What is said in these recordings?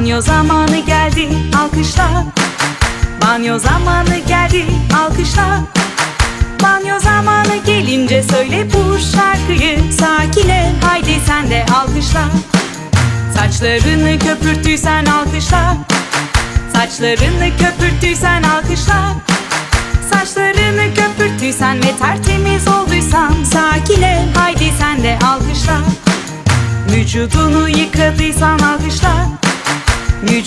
Banyo zamanı geldi alkışla. Banyo zamanı geldi alkışla. Banyo zamanı gelince söyle bu şarkıyı. Sakine haydi sen de alkışla. Saçlarını köpürttüysen alkışla. Saçlarını köpürttüysen alkışla. Saçlarını köpürttüysen ve tertemiz olduysan Sakine haydi sen de alkışla. Vücudunu yıkadıysan alkışla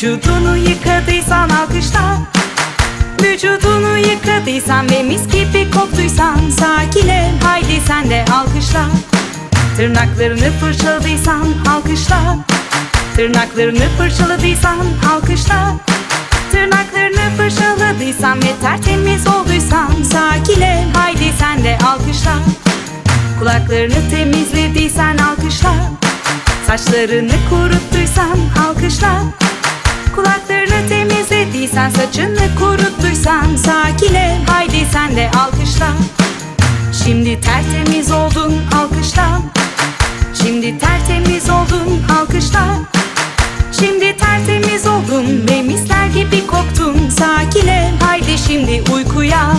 Vücudunu yıkadıysan alkışla. Vücudunu yıkadıysan ve mis gibi koktuysan Sakine haydi sen de alkışla. Tırnaklarını fırçaladıysan alkışla. Tırnaklarını fırçaladıysan alkışla. Tırnaklarını fırçaladıysan ve tertemiz olduysan Sakine haydi sen de alkışla. Kulaklarını temizlediysen alkışla. Saçlarını kuruttuysan alkışla Saçını kuruttuysan sakile Haydi sen de alkışla. Şimdi tertemiz oldun alkışla. Şimdi tertemiz oldun alkışla. Şimdi tertemiz oldun ve misler gibi koktun Sakile haydi şimdi uykuya.